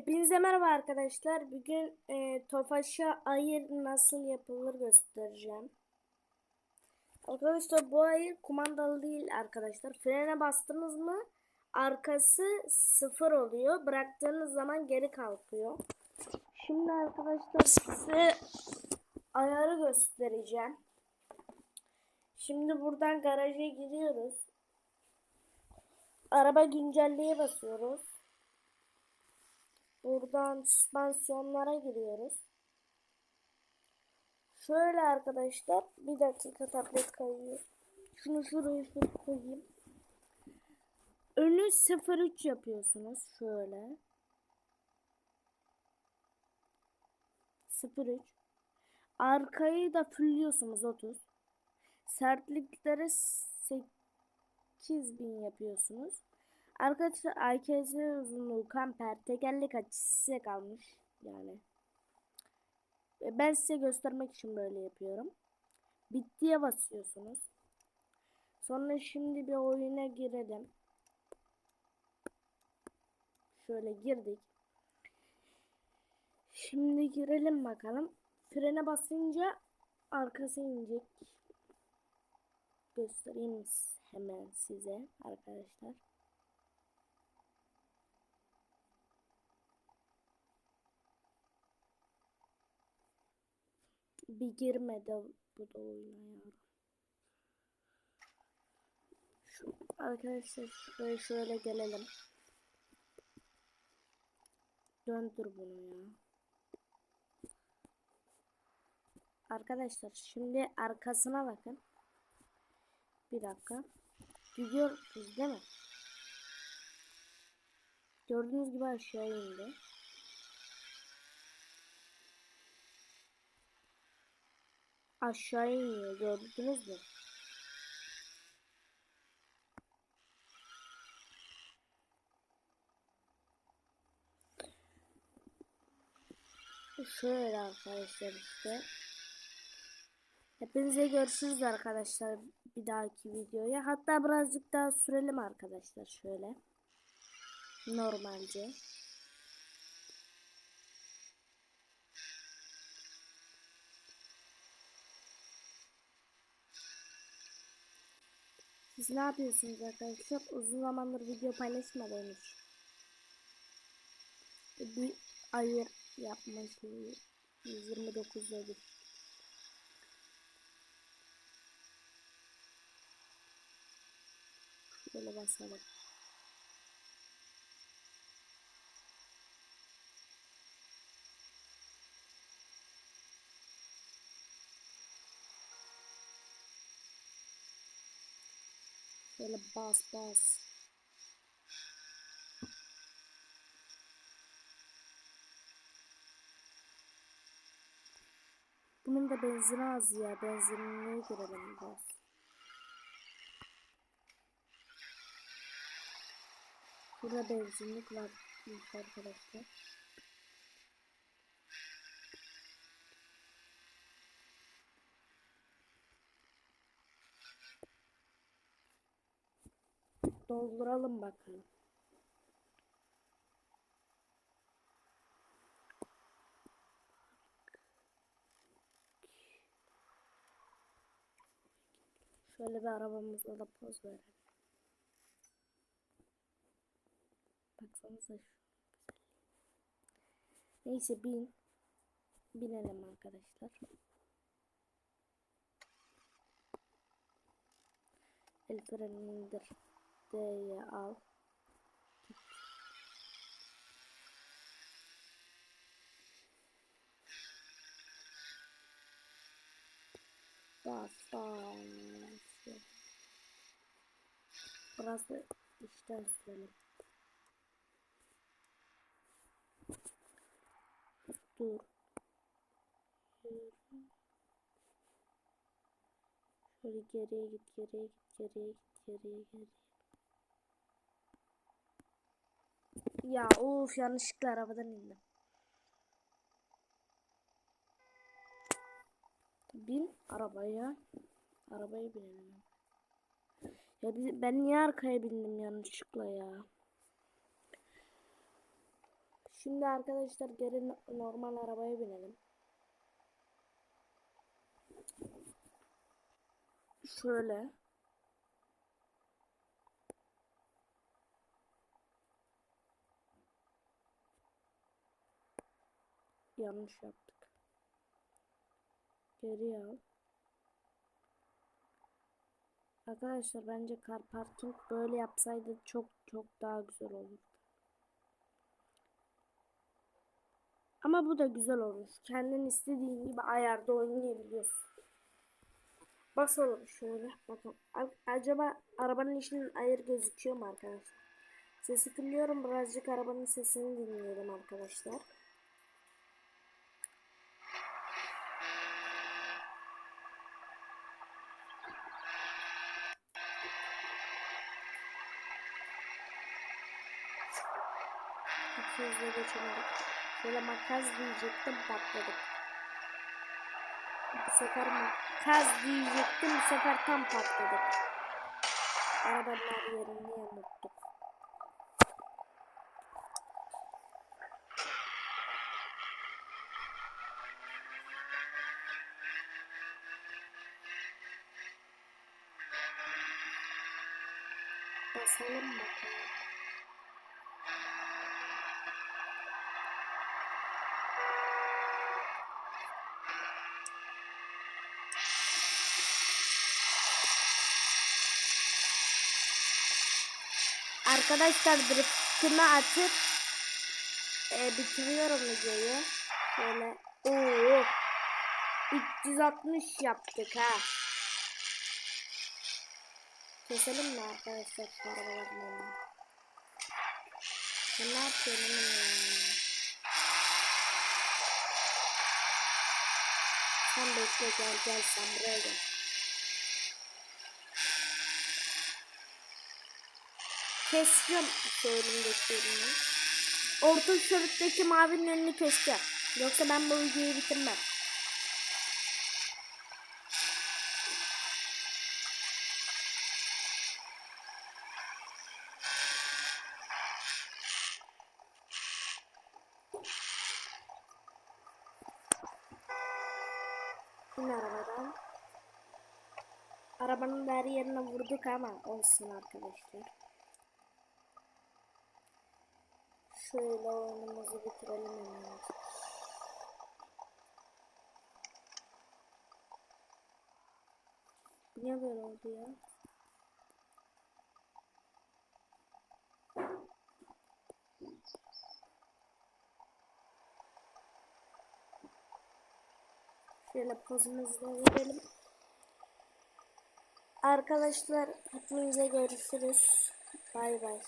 Hepinize merhaba arkadaşlar. Bugün e, Tofaş'a ayır nasıl yapılır göstereceğim. Arkadaşlar bu ayır kumandalı değil arkadaşlar. Frene bastınız mı arkası sıfır oluyor. Bıraktığınız zaman geri kalkıyor. Şimdi arkadaşlar size ayarı göstereceğim. Şimdi buradan garaja giriyoruz. Araba güncelleye basıyoruz. Buradan süspansiyonlara giriyoruz. Şöyle arkadaşlar bir dakika tablet kayıyor. Şunu şuraya şöyle koyayım. Önü 03 yapıyorsunuz şöyle. 03. Arkayı da fullliyorsunuz 30. Sertlikleri 8000 yapıyorsunuz. Arkadaşlar AKS uzunluğu kamper tekerlek açısı kalmış yani. E, Ben size göstermek için böyle yapıyorum. Bittiye basıyorsunuz. Sonra şimdi bir oyuna girelim. Şöyle girdik. Şimdi girelim bakalım. Frene basınca arkası inecek. Göstereyim hemen size arkadaşlar. Bir girmedi bu da oyuna ya. Şu, arkadaşlar şöyle şöyle gelelim. Döndür bunu ya. Arkadaşlar şimdi arkasına bakın. Bir dakika. Gidiyoruz değil mi? Gördüğünüz gibi aşağı indi. Aşağı iniyor gördünüz mü? Şöyle arkadaşlar işte. Hepinize görüşürüz arkadaşlar bir dahaki videoya. Hatta birazcık daha sürelim arkadaşlar şöyle. Normalce. Siz ne yapıyorsunuz arkadaşlar? Uzun zamandır video paylaşmadım hiç. Bir ayır yapma şeyi 129'da bir. Böyle basalım. Böyle bas bas. Bunun da benzini az ya. Benzinliğe girelim biraz. Burada benzinlik var arkadaşlar. Dolduralım bakalım. Şöyle bir arabamızla da poz verelim. Baksanıza şu. Neyse bin. Binelim arkadaşlar. El frenini indir. D'ye al. Bas bas. Burası işten sürelim. Dur. Şöyle geriye git, geriye git, geriye git, geriye geriye. Ya of yanlışlıkla arabadan indim. Bin arabaya. Arabaya binelim. Ya ben niye arkaya bindim yanlışlıkla ya? Şimdi arkadaşlar geri no- normal arabaya binelim. Şöyle. Yanlış yaptık. Geri al. Arkadaşlar bence car parking böyle yapsaydı çok çok daha güzel olurdu. Ama bu da güzel olmuş. Kendin istediğin gibi ayarda oynayabiliyorsun. Basalım şöyle. Bakın. Acaba arabanın içinin ayır gözüküyor mu arkadaşlar? Sesi kılıyorum. Birazcık arabanın sesini dinleyelim arkadaşlar. Çok hızlı geçemedik. Şöyle makas diyecektim patladık. Bu sefer makas diyecektim bu sefer tam patladık. Arabanın her yerini yamulttuk. Basalım bakalım. Arkadaşlar drift'imi atıp e, bitiriyorum videoyu. Şöyle oo 360 yaptık ha. Keselim mi arkadaşlar şu arabaların önünü? Sen ne yapıyorsun oğlum ya? Sen bekle gel gel sen buraya gel. Keseceğim ürünü. Orta şeritteki mavinin önünü keseceğim. Yoksa ben bu videoyu bitirmem. İn arabadan. Arabanın da her yerine vurduk ama olsun arkadaşlar. Şöyle oyunumuzu bitirelim hemen. Niye böyle oldu ya? Şöyle pozumuzu da verelim. Arkadaşlar hepinize görüşürüz. Bay bay.